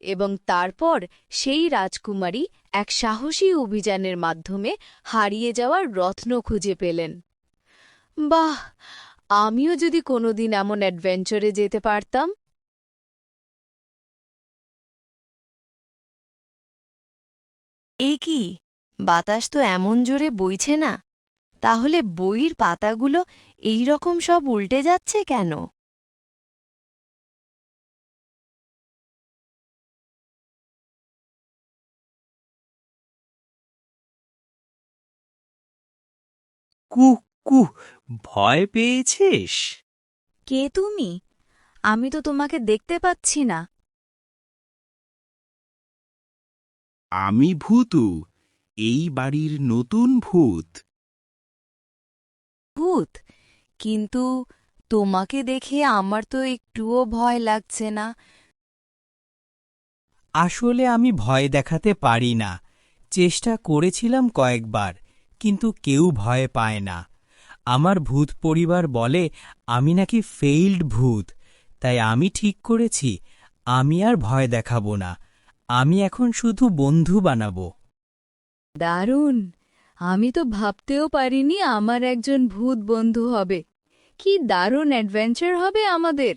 এবং তারপর সেই রাজকুমারী এক সাহসী অভিযানের মাধ্যমে হারিয়ে যাওয়ার রত্ন খুঁজে পেলেন। বাহ! আমিও যদি কোনোদিন এমন অ্যাডভেঞ্চারে যেতে পারতাম। এ কি? বাতাস তো এমন জোরে বইছে না। তাহলে বইয়ের পাতাগুলো এই রকম সব উল্টে যাচ্ছে কেন? কুহ কুহ ভয় পেয়েছিস? কে তুমি? আমি তো তোমাকে দেখতে পাচ্ছি না। আমি ভূতু এই বাড়ির নতুন ভূত। ভূত? কিন্তু তোমাকে দেখে আমার তো একটুও ভয় লাগছে না। আসলে আমি ভয় দেখাতে পারি না। চেষ্টা করেছিলাম কয়েকবার কিন্তু কেউ ভয় পায় না। আমার ভূত পরিবার বলে আমি নাকি ফেইল্ড ভূত। তাই আমি ঠিক করেছি। আমি আর ভয় দেখাব না। আমি এখন শুধু বন্ধু বানাবো। দারুণ! আমি তো ভাবতেও পারিনি আমার একজন ভূত বন্ধু হবে। কি দারুণ অ্যাডভেঞ্চার হবে আমাদের!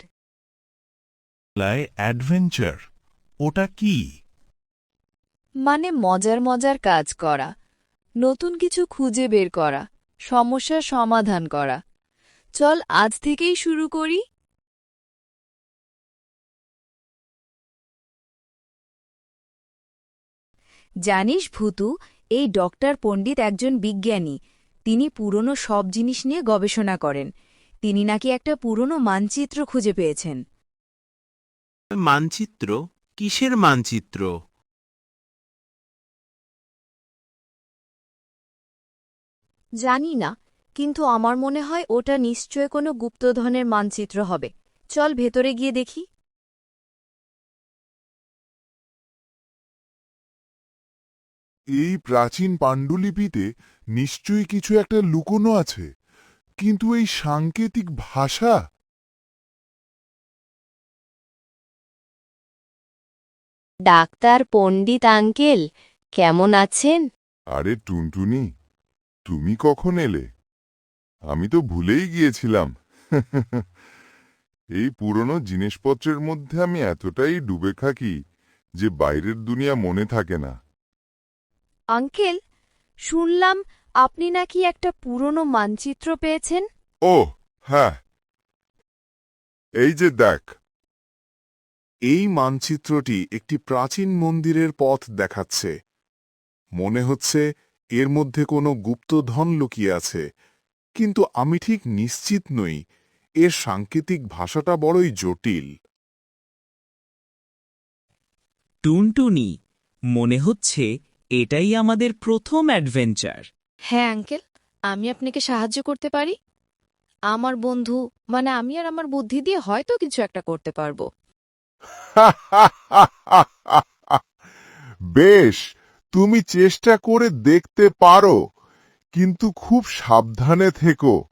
লাই অ্যাডভেঞ্চার ওটা কি? মানে মজার মজার কাজ করা। নতুন কিছু খুঁজে বের করা, সমস্যার সমাধান করা। চল আজ থেকেই শুরু করি। জানিস ভূতু, এই ডক্টর পণ্ডিত একজন বিজ্ঞানী। তিনি পুরনো সব জিনিস নিয়ে গবেষণা করেন। তিনি নাকি একটা পুরনো মানচিত্র খুঁজে পেয়েছেন। মানচিত্র? কিসের মানচিত্র? জানি না কিন্তু আমার মনে হয় ওটা নিশ্চয় কোনো গুপ্তধনের মানচিত্র হবে। চল ভেতরে গিয়ে দেখি। এই প্রাচীন পাণ্ডুলিপিতে নিশ্চয়ই কিছু একটা লুকোনো আছে কিন্তু এই সাংকেতিক ভাষা? ডাক্তার পণ্ডিত আঙ্কেল কেমন আছেন? আরে টুনটুনি তুমি কখন এলে? আমি তো ভুলেই গিয়েছিলাম। এই পুরনো জিনিসপত্রের মধ্যে আমি এতটাই ডুবে থাকি যে বাইরের দুনিয়া মনে থাকে না। আঙ্কেল শুনলাম আপনি নাকি একটা পুরনো মানচিত্র পেয়েছেন। ও হ্যাঁ। এই যে দেখ। এই মানচিত্রটি একটি প্রাচীন মন্দিরের পথ দেখাচ্ছে। মনে হচ্ছে এর মধ্যে কোনো গুপ্তধন লুকিয়ে আছে। কিন্তু আমি ঠিক নিশ্চিত নই এর সাংকেতিক ভাষাটা বড়ই জটিল। টুনটুনি মনে হচ্ছে এটাই আমাদের প্রথম অ্যাডভেঞ্চার। হ্যাঁ আঙ্কেল আমি আপনাকে সাহায্য করতে পারি। আমার বন্ধু মানে আমি আর আমার বুদ্ধি দিয়ে হয়তো কিছু একটা করতে পারব। বেশ! তুমি চেষ্টা করে দেখতে পারো, কিন্তু খুব সাবধানে থেকো।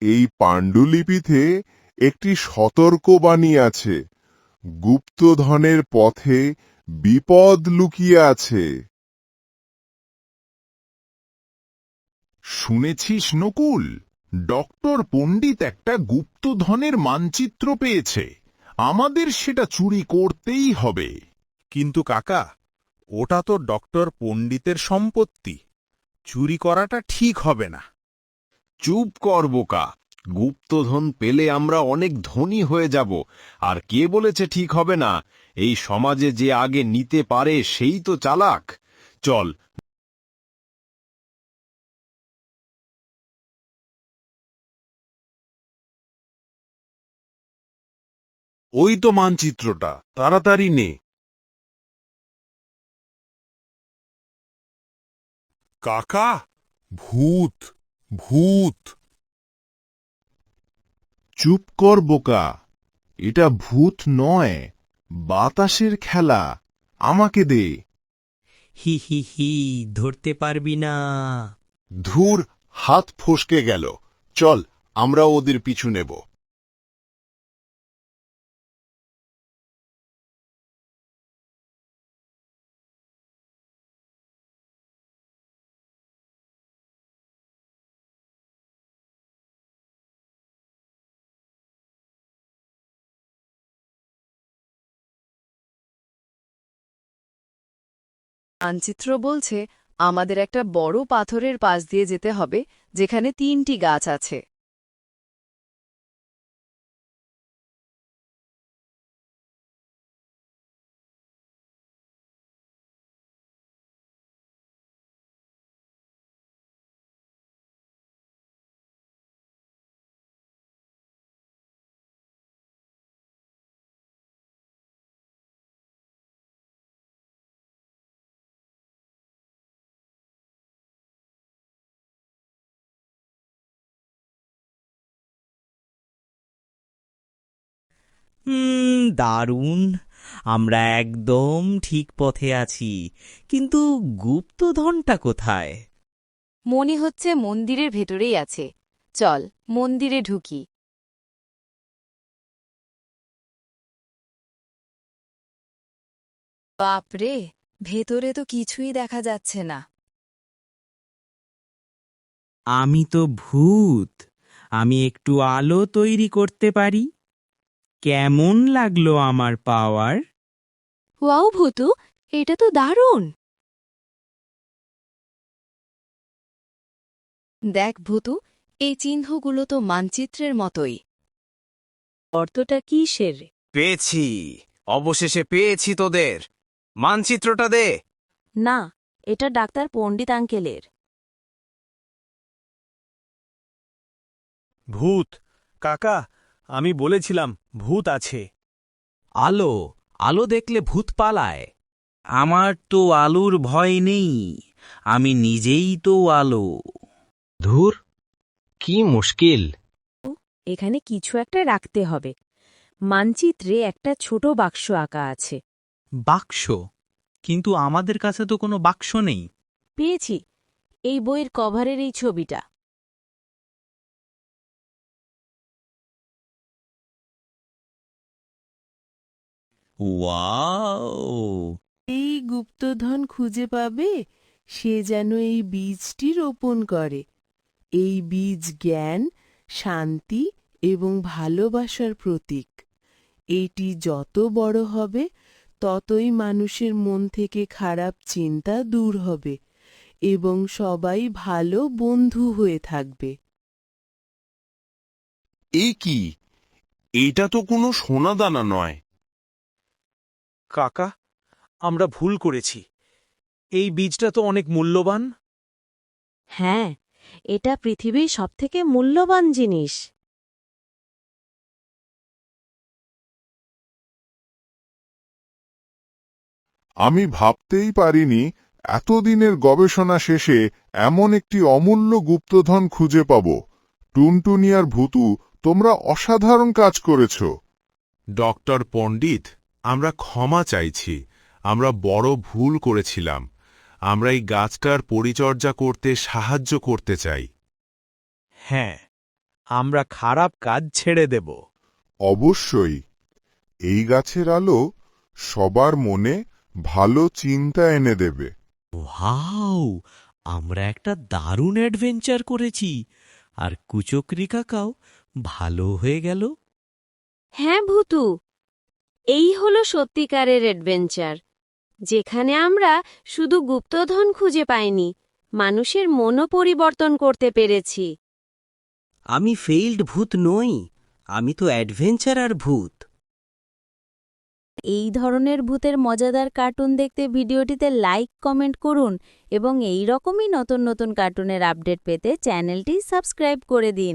এই পাণ্ডুলিপিতে একটি সতর্কবাণী আছে, গুপ্তধনের পথে বিপদ লুকিয়ে আছে। শুনেছিস নকুল? ডক্টর পণ্ডিত একটা গুপ্তধনের মানচিত্র পেয়েছে। আমাদের সেটা চুরি করতেই হবে। কিন্তু কাকা ওটা তো ডক্টর পণ্ডিতের সম্পত্তি। চুরি করাটা ঠিক হবে না। চুপ কর, বোকা। গুপ্তধন পেলে আমরা অনেক ধনী হয়ে যাব, আর কে বলেছে ঠিক হবে না? এই সমাজে যে আগে নিতে পারে সেই তো চালাক। চল। ওই তো মানচিত্রটা। তাড়াতাড়ি নে। কাকা? ভূত ভূত। চুপ কর বোকা। এটা ভূত নয় বাতাসের খেলা। আমাকে দে। হি হি হি ধরতে পারবি না। ধুর হাত ফসকে গেল। চল আমরা ওদের পিছু নেব। মানচিত্র বলছে আমাদের একটা বড় পাথরের পাশ দিয়ে যেতে হবে যেখানে তিনটি গাছ আছে। দারুণ। আমরা একদম ঠিক পথে আছি। কিন্তু গুপ্তধনটা কোথায়? মনে হচ্ছে মন্দিরের ভেতরেই আছে। চল মন্দিরে ঢুকি। বাপরে ভেতরে তো কিছুই দেখা যাচ্ছে না। আমি তো ভূত। আমি একটু আলো তৈরি করতে পারি? কেমন লাগল আমার পাওয়ার? ওয়াও ভূতু এটা তো দারুণ! দেখ ভূতু এই চিহ্নগুলো তো মানচিত্রের মতোই। অর্থটা কিসের? পেয়েছি। অবশেষে পেয়েছি তোদের। মানচিত্রটা দে। না এটা ডাক্তার পণ্ডিত আঙ্কেলের। ভূত কাকা আমি বলেছিলাম ভূত আছে। আলো আলো দেখলে ভূত পালায়। আমার তো আলোর ভয় নেই আমি নিজেই তো আলো। ধুর কি মুশকিল। এখানে কিছু একটা রাখতে হবে। মানচিত্রে একটা ছোট বাক্স আঁকা আছে। বাক্স? কিন্তু আমাদের কাছে তো কোনো বাক্স নেই। পেয়েছি। এই বইয়ের কভারের এই ছবিটা। ওয়াও। এই গুপ্তধন খুঁজে পাবে সে যেন এই বীজটি রোপণ করে। এই বীজ জ্ঞান শান্তি এবং ভালোবাসার প্রতীক। এটি যত বড় হবে ততই মানুষের মন থেকে খারাপ চিন্তা দূর হবে এবং সবাই ভালো বন্ধু হয়ে থাকবে। এ কি? এটা তো কোনো সোনাদানা নয়। কাকা আমরা ভুল করেছি। এই বীজটা তো অনেক মূল্যবান। হ্যাঁ এটা পৃথিবীর সবথেকে মূল্যবান জিনিস। আমি ভাবতেই পারিনি এতদিনের গবেষণা শেষে এমন একটি অমূল্য গুপ্তধন খুঁজে পাব। টুনটুনিয়ার ভূতু তোমরা অসাধারণ কাজ করেছ। ডক্টর পণ্ডিত আমরা ক্ষমা চাইছি আমরা বড় ভুল করেছিলাম আমরা এই গাছটার পরিচর্যা করতে সাহায্য করতে চাই। হ্যাঁ আমরা খারাপ কাজ ছেড়ে দেব। অবশ্যই এই গাছের আলো সবার মনে ভালো চিন্তা এনে দেবে। ওয়াও আমরা একটা দারুণ অ্যাডভেঞ্চার করেছি। আর কুচক্রি কাকাও ভালো হয়ে গেল। হ্যাঁ ভূতু এই হলো সত্যিকারের অ্যাডভেঞ্চার যেখানে আমরা শুধু গুপ্তধন খুঁজে পাইনি মানুষের মনও পরিবর্তন করতে পেরেছি। আমি ফেইল্ড ভূত নই আমি তো অ্যাডভেঞ্চারার ভূত। এই ধরনের ভূতের মজাদার কার্টুন দেখতে ভিডিওটিতে লাইক কমেন্ট করুন এবং এই রকমই নতুন নতুন কার্টুনের আপডেট পেতে চ্যানেলটি সাবস্ক্রাইব করে দিন।